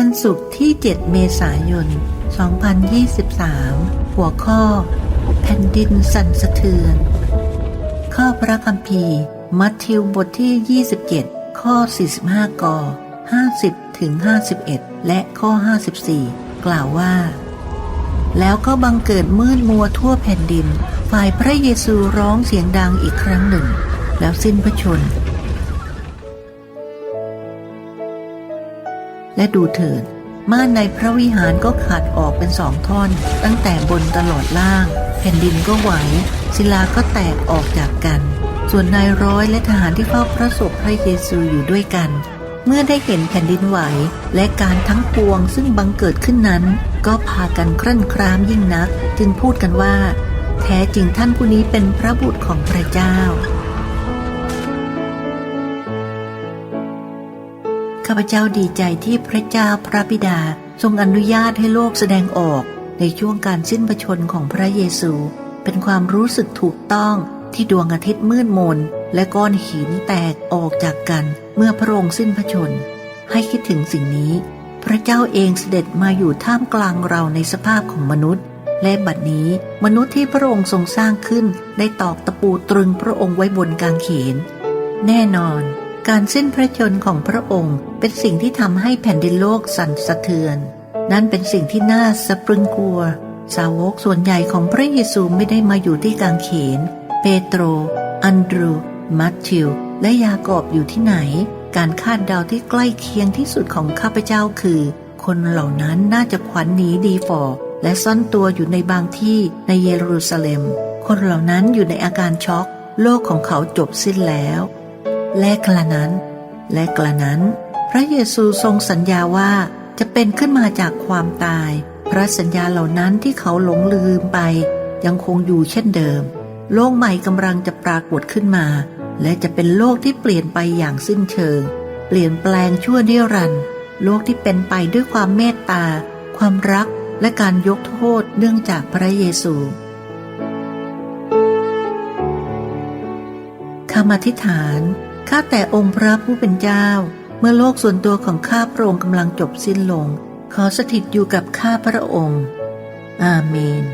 วันศุกร์ที่ 7 เมษายน 2023 หัวข้อ แผ่นดินสั่นสะเทือน ข้อพระคัมภีร์ มัทธิวบทที่ 27 ข้อ 45 ก 50 ถึง 51 และข้อ 54 กล่าวว่า แล้วก็บังเกิดมืดมัวทั่วแผ่นดิน ฝ่ายพระเยซูร้องเสียงดังอีกครั้งหนึ่ง แล้วสิ้นพระชน และดูเถิดม่านในพระวิหารก็ขาดออกเป็นสองท่อน ตั้งแต่บนตลอดล่าง แผ่นดินก็ไหว ศิลาก็แตกออกจากกัน ส่วนนายร้อยและทหารที่เฝ้าพระศพพระเยซูอยู่ด้วยกัน เมื่อได้เห็นแผ่นดินไหว และการทั้งปวงซึ่งบังเกิดขึ้นนั้น ก็พากันครั่นครามยิ่งนัก จึงพูดกันว่า แท้จริงท่านผู้นี้เป็นพระบุตรของพระเจ้า ข้าพเจ้าดีใจที่พระเจ้าพระบิดาทรงอนุญาตให้โลกแสดงออก ในช่วงการสิ้นพระชนของพระเยซู เป็นความรู้สึกถูกต้องที่ดวงอาทิตย์มืดมน และก้อนหินแตกออกจากกันเมื่อพระองค์สิ้นพระชน ให้คิดถึงสิ่งนี้ พระเจ้าเองเสด็จมาอยู่ท่ามกลางเราในสภาพของมนุษย์ และบัดนี้มนุษย์ที่พระองค์ทรงสร้างขึ้น ได้ตอกตะปูตรึงพระองค์ไว้บนกางเขน แน่นอน การสิ้นพระชนของพระองค์เป็นสิ่งที่ทำให้แผ่นดินโลกสั่นสะเทือน นั่นเป็นสิ่งที่น่าสะพรึงกลัว สาวกส่วนใหญ่ของพระเยซูไม่ได้มาอยู่ที่กางเขน เปโตร อันดรู มัทธิว และยากอบอยู่ที่ไหน การคาดเดาที่ใกล้เคียงที่สุดของข้าพเจ้าคือ คนเหล่านั้นน่าจะขวัญหนีดีฟอร์และซ่อนตัวอยู่ในบางที่ในเยรูซาเล็ม คนเหล่านั้นอยู่ในอาการช็อก โลกของเขาจบสิ้นแล้ว และกระนั้น และกระนั้น พระเยซูทรงสัญญาว่าจะเป็นขึ้นมาจากความตาย พระสัญญาเหล่านั้นที่เขาหลงลืมไป ยังคงอยู่เช่นเดิม โลกใหม่กำลังจะปรากฏขึ้นมา และจะเป็นโลกที่เปลี่ยนไปอย่างสิ้นเชิง เปลี่ยนแปลงชั่วนิรันด์โลกที่เป็นไปด้วยความเมตตา ความรักและการยกโทษเนื่องจากพระเยซูคำอธิษฐาน ข้าแต่องค์พระผู้เป็นเจ้า เมื่อโลกส่วนตัวของข้าพระองค์กำลังจบสิ้นลง ขอสถิตอยู่กับข้าพระองค์ อาเมน